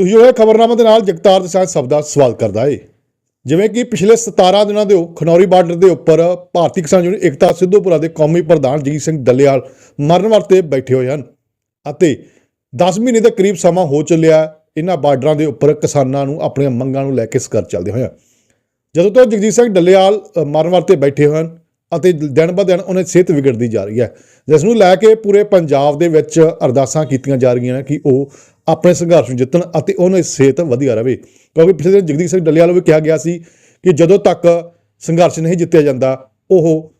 ਤੁਸੀਂ ਜੋ ਖਬਰਨਾਮਾ ਦੇ ਨਾਲ ਜਗਤਾਰ ਦਸਾਂ ਸਭ ਦਾ ਸਵਾਲ ਕਰਦਾ ਏ। ਜਿਵੇਂ ਕਿ ਪਿਛਲੇ 17 ਦਿਨਾਂ ਦੇ ਖਨੌਰੀ ਬਾਰਡਰ ਦੇ ਉੱਪਰ ਭਾਰਤੀ ਕਿਸਾਨ ਯੂਨੀਅਨ ਏਕਤਾ ਸਿੱਧੂਪੁਰਾ ਦੇ ਕੌਮੀ ਪ੍ਰਧਾਨ ਜਗਜੀਤ ਸਿੰਘ ਡੱਲੇਵਾਲ ਮਰਨ ਵਰਤੇ ਬੈਠੇ ਹੋਏ ਹਨ ਅਤੇ 10 ਮਹੀਨੇ ਦੇ ਕਰੀਬ ਸਮਾਂ ਹੋ ਚੱਲਿਆ ਇਹਨਾਂ ਬਾਰਡਰਾਂ ਦੇ ਉੱਪਰ ਕਿਸਾਨਾਂ ਨੂੰ, ਆਪਣੀਆਂ ਮੰਗਾਂ ਨੂੰ ਲੈ ਕੇ ਸੰਘਰਸ਼ ਚੱਲਦੇ ਹੋਏ ਜਦੋਂ ਤੋਂ ਜਗਜੀਤ ਸਿੰਘ ਡੱਲੇਵਾਲ ਮਰਨ ਵਰਤੇ ਬੈਠੇ ਹੋਏ ਹਨ ਅਤੇ ਦਿਨ ਬ ਦਿਨ ਉਹਨਾਂ ਦੀ ਸਿਹਤ ਵਿਗੜਦੀ ਜਾ ਰਹੀ ਹੈ, ਜਿਸ ਨੂੰ ਲੈ ਕੇ ਪੂਰੇ ਪੰਜਾਬ ਦੇ ਵਿੱਚ ਅਰਦਾਸਾਂ ਕੀਤੀਆਂ ਜਾ ਰਹੀਆਂ ਨੇ ਕਿ ਉਹ ਆਪਣੇ ਸੰਘਰਸ਼ ਨੂੰ ਜਿੱਤਣ ਅਤੇ ਉਹਨਾਂ ਦੀ ਸਿਹਤ ਵਧੀਆ ਰਹੇ ਕਿਉਂਕਿ ਪਿਛਲੇ ਦਿਨ ਜਗਦੀਪ ਸਿੰਘ ਡੱਲੇਵਾਲ ਨੂੰ ਵੀ ਕਿਹਾ ਗਿਆ ਸੀ ਕਿ ਜਦੋਂ ਤੱਕ ਸੰਘਰਸ਼ ਨਹੀਂ ਜਿੱਤਿਆ ਜਾਂਦਾ, ਉਹ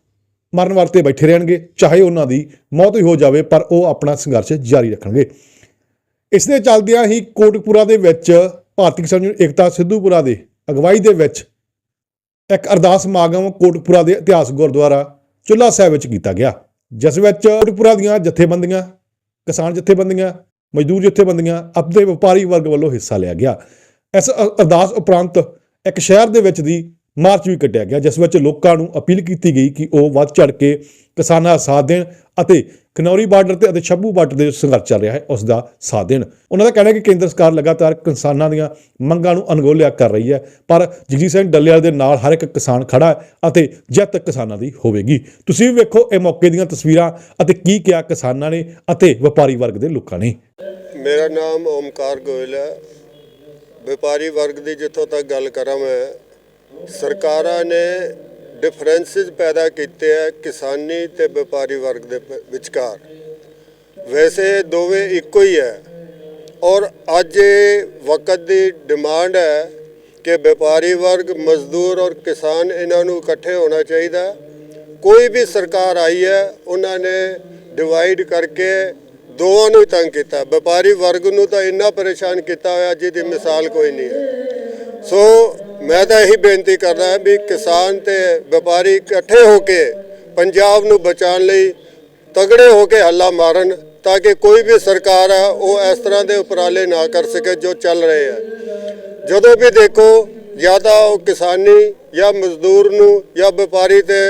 ਮਰਨ ਵਰਤੇ ਬੈਠੇ ਰਹਿਣਗੇ, ਚਾਹੇ ਉਹਨਾਂ ਦੀ ਮੌਤ ਹੀ ਹੋ ਜਾਵੇ, ਪਰ ਉਹ ਆਪਣਾ ਸੰਘਰਸ਼ ਜਾਰੀ ਰੱਖਣਗੇ। ਇਸ ਦੇ ਚੱਲਦਿਆਂ ਹੀ ਕੋਟਕਪੂਰਾ ਦੇ ਵਿੱਚ ਭਾਰਤੀ ਕਿਸਾਨ ਯੂਨੀਅਨ ਏਕਤਾ ਸਿੱਧੂਪੁਰਾ ਦੇ ਅਗਵਾਈ ਦੇ ਵਿੱਚ ਇੱਕ ਅਰਦਾਸ ਸਮਾਗਮ ਕੋਟਕਪੂਰਾ ਦੇ ਇਤਿਹਾਸ ਗੁਰਦੁਆਰਾ ਚੁੱਲਾ ਸਾਹਿਬ ਵਿੱਚ ਕੀਤਾ ਗਿਆ। ਜਿਸ ਵਿੱਚ ਕੋਟਕਪੂਰਾ ਦੀਆਂ ਜਥੇਬੰਦੀਆਂ, ਕਿਸਾਨ ਜਥੇਬੰਦੀਆਂ ਮਜ਼ਦੂਰ ਜਥੇਬੰਦੀਆਂ ਆਪਣੇ ਵਪਾਰੀ ਵਰਗ ਵੱਲੋਂ ਹਿੱਸਾ ਲਿਆ ਗਿਆ। ਇਸ ਅ- ਅਰਦਾਸ ਉਪਰੰਤ ਇੱਕ ਸ਼ਹਿਰ ਦੇ ਵਿੱਚ ਦੀ ਮਾਰਚ ਵੀ ਕੱਢਿਆ ਗਿਆ, ਜਿਸ ਵਿੱਚ ਲੋਕਾਂ ਨੂੰ ਅਪੀਲ ਕੀਤੀ ਗਈ ਕਿ ਉਹ ਵੱਧ ਚੜ ਕੇ ਕਿਸਾਨਾਂ ਦਾ ਸਾਥ ਦੇਣ ਅਤੇ ਖਨੌਰੀ ਬਾਰਡਰ ਤੇ ਅਤੇ ਛੱਬੂ ਬਾਰਡਰ ਦੇ ਸੰਘਰਸ਼ ਚੱਲ ਰਿਹਾ ਹੈ, ਉਸ ਦਾ ਸਾਥ ਦੇਣ। ਉਹਨਾਂ ਦਾ ਕਹਿਣਾ ਹੈ ਕਿ ਕੇਂਦਰ ਸਰਕਾਰ ਲਗਾਤਾਰ ਕਿਸਾਨਾਂ ਦੀਆਂ ਮੰਗਾਂ ਨੂੰ ਅਣਗੋਲਿਆ ਕਰ ਰਹੀ ਹੈ, ਪਰ ਜਗਜੀਤ ਸਿੰਘ ਡੱਲੇਵਾਲ ਦੇ ਨਾਲ ਹਰ ਇੱਕ ਕਿਸਾਨ ਖੜਾ ਹੈ ਅਤੇ ਤੱਕ ਕਿਸਾਨਾਂ ਦੀ ਹੋਵੇਗੀ। ਤੁਸੀਂ ਵੀ ਵੇਖੋ ਇਹ ਮੌਕੇ ਦੀਆਂ ਤਸਵੀਰਾਂ ਅਤੇ ਕੀ ਕਿਹਾ ਕਿਸਾਨਾਂ ਨੇ ਅਤੇ ਵਪਾਰੀ ਵਰਗ ਦੇ ਲੋਕਾਂ ਨੇ। ਮੇਰਾ ਨਾਮ ਓਮਕਾਰ ਗੋਇਲ ਹੈ। ਵਪਾਰੀ ਵਰਗ ਦੀ ਜਿੱਥੋਂ ਤੱਕ ਗੱਲ ਕਰਾਂ ਮੈਂ, ਸਰਕਾਰਾਂ ਨੇ ਡਿਫਰੈਂਸਿਸ ਪੈਦਾ ਕੀਤੇ ਆ ਕਿਸਾਨੀ ਤੇ ਵਪਾਰੀ ਵਰਗ ਦੇ ਵਿਚਕਾਰ। ਵੈਸੇ ਦੋਵੇਂ ਇੱਕੋ ਹੀ ਹੈ। ਔਰ ਅੱਜ ਇਹ ਵਕਤ ਦੀ ਡਿਮਾਂਡ ਹੈ ਕਿ ਵਪਾਰੀ ਵਰਗ, ਮਜ਼ਦੂਰ ਔਰ ਕਿਸਾਨ ਇਹਨਾਂ ਨੂੰ ਇਕੱਠੇ ਹੋਣਾ ਚਾਹੀਦਾ। ਕੋਈ ਵੀ ਸਰਕਾਰ ਆਈ ਹੈ, ਉਹਨਾਂ ਨੇ ਡਿਵਾਈਡ ਕਰਕੇ ਦੋਵਾਂ ਨੂੰ ਹੀ ਤੰਗ ਕੀਤਾ। ਵਪਾਰੀ ਵਰਗ ਨੂੰ ਤਾਂ ਇੰਨਾ ਪਰੇਸ਼ਾਨ ਕੀਤਾ ਹੋਇਆ, ਜਿਹਦੀ ਮਿਸਾਲ ਕੋਈ ਨਹੀਂ ਹੈ। ਸੋ ਮੈਂ ਤਾਂ ਇਹੀ ਬੇਨਤੀ ਕਰਦਾ ਵੀ ਕਿਸਾਨ ਤੇ ਵਪਾਰੀ ਇਕੱਠੇ ਹੋ ਕੇ ਪੰਜਾਬ ਨੂੰ ਬਚਾਉਣ ਲਈ ਤਗੜੇ ਹੋ ਕੇ ਹੱਲਾ ਮਾਰਨ ਤਾਂ ਕਿ ਕੋਈ ਵੀ ਸਰਕਾਰ ਹੈ ਉਹ ਇਸ ਤਰ੍ਹਾਂ ਦੇ ਉਪਰਾਲੇ ਨਾ ਕਰ ਸਕੇ ਜੋ ਚੱਲ ਰਹੇ ਆ। ਜਦੋਂ ਵੀ ਦੇਖੋ, ਜਾਂ ਤਾਂ ਉਹ ਕਿਸਾਨੀ ਜਾਂ ਮਜ਼ਦੂਰ ਨੂੰ ਜਾਂ ਵਪਾਰੀ ਤੇ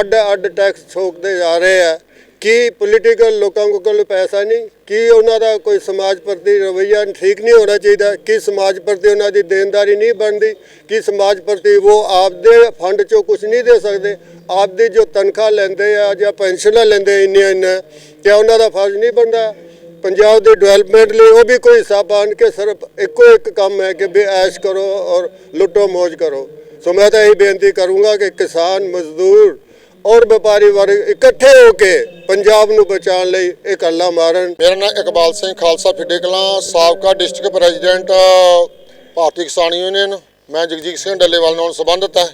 ਅੱਡ ਅੱਡ ਟੈਕਸ ਠੋਕਦੇ ਜਾ ਰਹੇ ਆ ਕੀ ਪੋਲੀਟੀਕਲ ਲੋਕਾਂ ਕੋਲ ਪੈਸਾ ਨਹੀਂ? ਕੀ ਉਹਨਾਂ ਦਾ ਕੋਈ ਸਮਾਜ ਪ੍ਰਤੀ ਰਵੱਈਆ ਠੀਕ ਨਹੀਂ ਹੋਣਾ ਚਾਹੀਦਾ? ਕੀ ਸਮਾਜ ਪ੍ਰਤੀ ਉਹਨਾਂ ਦੀ ਦੇਣਦਾਰੀ ਨਹੀਂ ਬਣਦੀ? ਕੀ ਸਮਾਜ ਪ੍ਰਤੀ ਉਹ ਆਪਦੇ ਫੰਡ ਚੋਂ ਕੁਝ ਨਹੀਂ ਦੇ ਸਕਦੇ? ਆਪਦੀ ਜੋ ਤਨਖਾਹ ਲੈਂਦੇ ਆ ਜਾਂ ਪੈਨਸ਼ਨਾਂ ਲੈਂਦੇ ਇੰਨੀਆਂ ਇੰਨਾ ਕਿਆ ਉਹਨਾਂ ਦਾ ਫਰਜ਼ ਨਹੀਂ ਬਣਦਾ? ਪੰਜਾਬ ਦੇ ਡਿਵੈਲਪਮੈਂਟ ਲਈ ਉਹ ਵੀ ਕੋਈ ਹਿੱਸਾ ਬਣ ਕੇ ਸਿਰਫ ਇੱਕੋ ਇੱਕ ਕੰਮ ਹੈ ਕਿ ਵੀ ਐਸ਼ ਕਰੋ ਔਰ ਲੁੱਟੋ ਮौज ਕਰੋ। ਸੋ ਮੈਂ ਤਾਂ ਇਹ ਬੇਨਤੀ ਕਰੂੰਗਾ ਕਿ ਕਿਸਾਨ ਮਜ਼ਦੂਰ ਔਰ ਵਪਾਰੀ ਵਰਗ ਇਕੱਠੇ ਹੋ ਕੇ ਪੰਜਾਬ ਨੂੰ ਬਚਾਉਣ ਲਈ ਇਹ ਹੱਲਾ ਮਾਰਨ। ਮੇਰਾ ਨਾਮ ਇਕਬਾਲ ਸਿੰਘ ਖਾਲਸਾ ਫਿੱਡੇ ਕਲਾਂ, ਸਾਬਕਾ ਡਿਸਟ੍ਰਿਕਟ ਪ੍ਰੈਜ਼ੀਡੈਂਟ, ਭਾਰਤੀ ਕਿਸਾਨ ਯੂਨੀਅਨ। ਮੈਂ ਜਗਜੀਤ ਸਿੰਘ ਡੱਲੇਵਾਲ ਨਾਲ ਸੰਬੰਧਿਤ ਹੈ।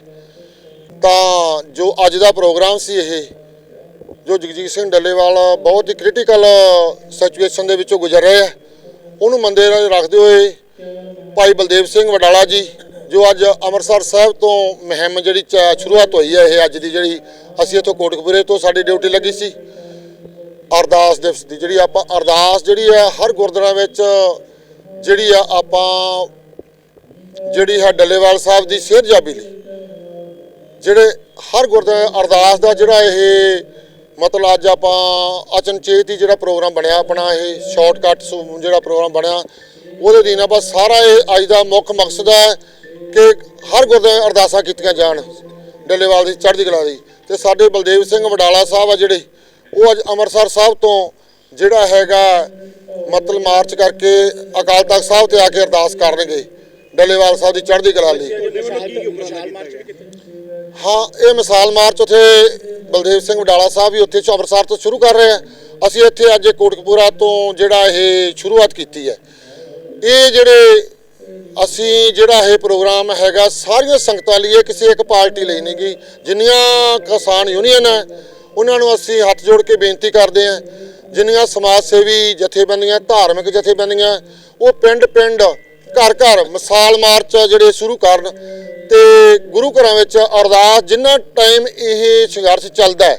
ਤਾਂ ਜੋ ਅੱਜ ਦਾ ਪ੍ਰੋਗਰਾਮ ਸੀ ਇਹ, ਜੋ ਜਗਜੀਤ ਸਿੰਘ ਡੱਲੇਵਾਲ ਬਹੁਤ ਹੀ ਕ੍ਰਿਟੀਕਲ ਸਿਚੁਏਸ਼ਨ ਦੇ ਵਿੱਚੋਂ ਗੁਜ਼ਰ ਰਹੇ ਹੈ ਉਹਨੂੰ ਮੰਦੇ ਰੱਖਦੇ ਹੋਏ ਭਾਈ ਬਲਦੇਵ ਸਿੰਘ ਵਡਾਲਾ ਜੀ ਜੋ ਅੱਜ ਅੰਮ੍ਰਿਤਸਰ ਸਾਹਿਬ ਤੋਂ ਮੁਹਿੰਮ ਜਿਹੜੀ ਚ- ਸ਼ੁਰੂਆਤ ਹੋਈ ਹੈ, ਇਹ ਅੱਜ ਦੀ ਜਿਹੜੀ ਅਸੀਂ ਇੱਥੋਂ ਕੋਟਕਪੂਰੇ ਤੋਂ ਸਾਡੀ ਡਿਊਟੀ ਲੱਗੀ ਸੀ। ਅਰਦਾਸ ਦਿਵਸ ਦੀ ਜਿਹੜੀ ਆਪਾਂ, ਅਰਦਾਸ ਜਿਹੜੀ ਆ ਹਰ ਗੁਰਦੁਆਰਾ ਵਿੱਚ ਜਿਹੜੀ ਆ ਆਪਾਂ, ਜਿਹੜੀ ਹੈ ਡੱਲੇਵਾਲ ਸਾਹਿਬ ਦੀ ਸਿਹਤ ਲਈ। ਜਿਹੜੇ ਹਰ ਗੁਰਦੁਆਰਾ ਅਰਦਾਸ ਦਾ ਜਿਹੜਾ ਇਹ ਮਤਲਬ ਅੱਜ ਆਪਾਂ ਅਚਨਚੇਤ ਹੀ ਜਿਹੜਾ ਪ੍ਰੋਗਰਾਮ ਬਣਿਆ, ਆਪਣਾ ਇਹ ਸ਼ਾਰਟਕਟ ਜਿਹੜਾ ਪ੍ਰੋਗਰਾਮ ਬਣਿਆ, ਉਹਦੇ ਅਧੀਨ ਆਪਾਂ ਸਾਰਾ ਇਹ ਅੱਜ ਦਾ ਮੁੱਖ ਮਕਸਦ ਹੈ ਕਿ ਹਰ ਗੁਰਦੁਆਰੇ ਅਰਦਾਸਾਂ ਕੀਤੀਆਂ ਜਾਣ। ਡੱਲੇਵਾਲ ਦੀ, ਚੜ੍ਹਦੀ ਕਲਾ ਦੀ। ਤੇ ਸਾਡੇ ਬਲਦੇਵ ਸਿੰਘ ਵਡਾਲਾ ਸਾਹਿਬ ਆ ਜਿਹੜੇ, ਉਹ ਅੱਜ ਅੰਮ੍ਰਿਤਸਰ ਸਾਹਿਬ ਤੋਂ ਜਿਹੜਾ ਹੈਗਾ ਮਤਲਬ ਮਾਰਚ ਕਰਕੇ ਅਕਾਲ ਤਖਤ ਸਾਹਿਬ ਤੇ ਆ ਕੇ ਅਰਦਾਸ ਕਰਨਗੇ। ਡੱਲੇਵਾਲ ਸਾਹਿਬ ਦੀ ਚੜ੍ਹਦੀ ਕਲਾ ਲਈ। ਹਾਂ, ਇਹ ਮਿਸਾਲ ਮਾਰਚ ਉਥੇ ਬਲਦੇਵ ਸਿੰਘ ਵਡਾਲਾ ਸਾਹਿਬ ਵੀ ਉੱਥੇ ਅੰਮ੍ਰਿਤਸਰ ਤੋਂ ਸ਼ੁਰੂ ਕਰ ਰਹੇ ਆ। ਅਸੀਂ ਇੱਥੇ ਅੱਜ ਕੋਟਕਪੂਰਾ ਤੋਂ ਜਿਹੜਾ ਇਹ ਸ਼ੁਰੂਆਤ ਕੀਤੀ ਹੈ। ਇਹ ਜਿਹੜੇ ਅਸੀਂ ਜਿਹੜਾ ਇਹ ਪ੍ਰੋਗਰਾਮ ਹੈਗਾ, ਸਾਰੀਆਂ ਸੰਗਤਾਂ ਲਈ ਇਹ ਕਿਸੇ ਇੱਕ ਪਾਰਟੀ ਲਈ ਨਹੀਂ ਗੀ ਜਿੰਨੀਆਂ ਕਿਸਾਨ ਯੂਨੀਅਨ ਹੈ, ਉਹਨਾਂ ਨੂੰ ਅਸੀਂ ਹੱਥ ਜੋੜ ਕੇ ਬੇਨਤੀ ਕਰਦੇ ਹਾਂ, ਜਿੰਨੀਆਂ ਸਮਾਜ ਸੇਵੀ ਜਥੇਬੰਦੀਆਂ, ਧਾਰਮਿਕ ਜਥੇਬੰਦੀਆਂ, ਉਹ ਪਿੰਡ ਪਿੰਡ, ਘਰ ਘਰ ਮਿਸਾਲ ਮਾਰਚ ਜਿਹੜੇ ਸ਼ੁਰੂ ਕਰਨ ਤੇ ਗੁਰੂ ਘਰਾਂ ਵਿੱਚ ਅਰਦਾਸ, ਜਿੰਨਾ ਟਾਈਮ ਇਹ ਸੰਘਰਸ਼ ਚੱਲਦਾ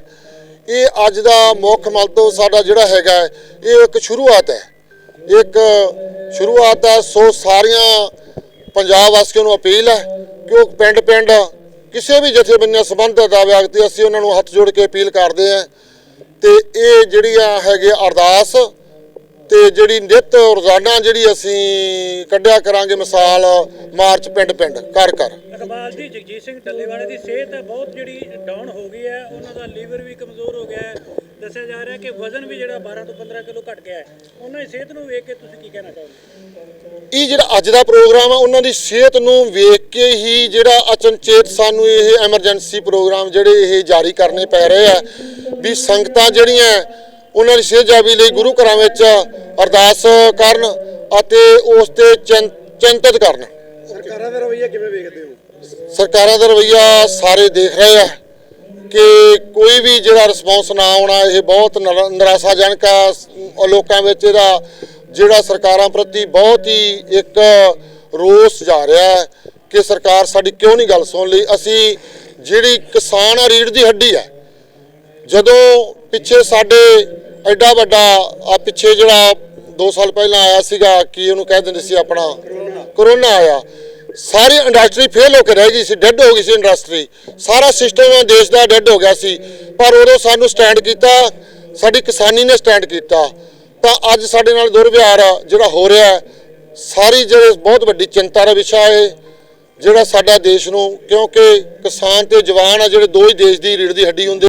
ਇਹ ਅੱਜ ਦਾ ਮੁੱਖ ਮੰਤਵ ਸਾਡਾ ਜਿਹੜਾ ਹੈਗਾ ਇਹ ਇੱਕ ਸ਼ੁਰੂਆਤ ਹੈ। ਇੱਕ ਸ਼ੁਰੂਆਤ ਹੈ, ਸੋ ਸਾਰੀਆਂ ਪੰਜਾਬ ਵਾਸੀਆਂ ਨੂੰ ਅਪੀਲ ਹੈ ਕਿ ਉਹ ਪਿੰਡ ਪਿੰਡ ਕਿਸੇ ਵੀ ਜਥੇਬੰਦੀਆਂ ਸੰਬੰਧਿਤ ਦਾ ਵਿਅਕਤੀ ਅਸੀਂ ਉਹਨਾਂ ਨੂੰ ਹੱਥ ਜੋੜ ਕੇ ਅਪੀਲ ਕਰਦੇ ਹਾਂ। ਤੇ ਇਹ ਜਿਹੜੀਆਂ ਹੈਗੇ ਅਰਦਾਸ ਤੇ ਜਿਹੜੀ ਨਿਤ ਰੋਜ਼ਾਨਾ ਜਿਹੜੀ ਅਸੀਂ ਕੱਢਿਆ ਕਰਾਂਗੇ ਮਿਸਾਲ ਮਾਰਚ ਪਿੰਡ ਪਿੰਡ ਘਰ ਘਰ। ਇਕਬਾਲ ਜੀ ਜਗਜੀਤ ਸਿੰਘ ਡੱਲੇਵਾਲੇ ਦੀ ਸਿਹਤ ਹੈ ਬਹੁਤ ਜਿਹੜੀ ਡਾਊਨ ਹੋ ਗਈ ਹੈ ਉਹਨਾਂ ਦਾ ਲੀਵਰ ਵੀ ਕਮਜ਼ੋਰ ਹੋ ਗਿਆ ਹੈ। ਦੱਸਿਆ ਜਾ ਰਿਹਾ ਕਿ ਵਜ਼ਨ ਵੀ ਜਿਹੜਾ 12 ਤੋਂ 15 ਕਿਲੋ ਘਟ ਗਿਆ ਹੈ। ਉਹਨਾਂ ਦੀ ਸਿਹਤ ਨੂੰ ਵੇਖ ਕੇ ਤੁਸੀਂ ਕੀ ਕਹਿਣਾ ਚਾਹੋਗੇ? ਇਹ ਜਿਹੜਾ ਅੱਜ ਦਾ ਪ੍ਰੋਗਰਾਮ ਆ ਉਹਨਾਂ ਦੀ ਸਿਹਤ ਨੂੰ ਵੇਖ ਕੇ ਹੀ ਜਿਹੜਾ ਅਚਨਚੇਤ ਸਾਨੂੰ ਇਹ ਐਮਰਜੈਂਸੀ ਪ੍ਰੋਗਰਾਮ ਜਿਹੜੇ ਇਹ ਜਾਰੀ ਕਰਨੇ ਪੈ ਰਹੇ ਆ ਵੀ ਸੰਗਤਾਂ ਜਿਹੜੀਆਂ ਉਹਨਾਂ ਦੀ ਸਿਹਤ ਜਾਬੀ ਲਈ ਗੁਰੂ ਘਰਾਂ ਵਿੱਚ ਅਰਦਾਸ ਕਰਨ ਅਤੇ ਉਸ ਤੇ ਚਿੰਤਤ ਕਰਨ। ਸਰਕਾਰਾਂ ਦਾ ਰਵੱਈਆ ਕਿਵੇਂ ਵੇਖਦੇ ਹੋ? ਸਰਕਾਰਾਂ ਦਾ ਰਵਈਆ ਸਾਰੇ ਦੇਖ ਰਹੇ ਆ ਕਿ ਕੋਈ ਵੀ ਜਿਹੜਾ ਰਿਸਪੌਂਸ ਨਾ ਆਉਣਾ ਇਹ ਬਹੁਤ ਨਰਾ- ਨਿਰਾਸ਼ਾਜਨਕ ਆ। ਲੋਕਾਂ ਵਿੱਚ ਇਹਦਾ ਜਿਹੜਾ ਸਰਕਾਰਾਂ ਪ੍ਰਤੀ ਬਹੁਤ ਹੀ ਇੱਕ ਰੋਸ ਜਾ ਰਿਹਾ ਹੈ ਕਿ ਸਰਕਾਰ ਸਾਡੀ ਕਿਉਂ ਨਹੀਂ ਗੱਲ ਸੁਣ ਲਈ? ਅਸੀਂ ਜਿਹੜੀ ਕਿਸਾਨ ਆ ਰੀੜ ਦੀ ਹੱਡੀ ਹੈ ਜਦੋਂ ਪਿੱਛੇ ਸਾਡੇ ਐਡਾ ਵੱਡਾ, ਆ ਪਿੱਛੇ ਜਿਹੜਾ 2 ਸਾਲ ਪਹਿਲਾਂ ਆਇਆ ਸੀਗਾ, ਕਿ ਉਹਨੂੰ ਕਹਿ ਦਿੰਦੇ ਸੀ ਆਪਣਾ, ਕਰੋਨਾ ਆਇਆ, ਸਾਰੀ ਇੰਡਸਟਰੀ ਫੇਲ ਹੋ ਕੇ ਰਹਿ ਗਈ ਸੀ ਡੈੱਡ ਹੋ ਗਈ ਸੀ ਇੰਡਸਟਰੀ ਸਾਰਾ ਸਿਸਟਮ ਦੇਸ਼ ਦਾ ਡੈੱਡ ਹੋ ਗਿਆ ਸੀ। ਪਰ ਉਦੋਂ ਸਾਨੂੰ ਸਟੈਂਡ ਕੀਤਾ, ਸਾਡੀ ਕਿਸਾਨੀ ਨੇ ਸਟੈਂਡ ਕੀਤਾ। ਤਾਂ ਅੱਜ ਸਾਡੇ ਨਾਲ ਦੁਰਵਿਹਾਰ ਜਿਹੜਾ ਹੋ ਰਿਹਾ ਸਾਰੀ ਜਿਹੜੇ ਬਹੁਤ ਵੱਡੀ ਚਿੰਤਾ ਦਾ ਵਿਸ਼ਾ ਹੈ, ਜਿਹੜਾ ਸਾਡਾ ਦੇਸ਼ ਨੂੰ, ਕਿਉਂਕਿ ਕਿਸਾਨ ਤੇ ਜਵਾਨ ਆ, ਜਿਹੜੇ ਦੋ ਹੀ ਦੇਸ਼ ਦੀ ਰੀੜ ਦੀ ਹੱਡੀ ਹੁੰਦੇ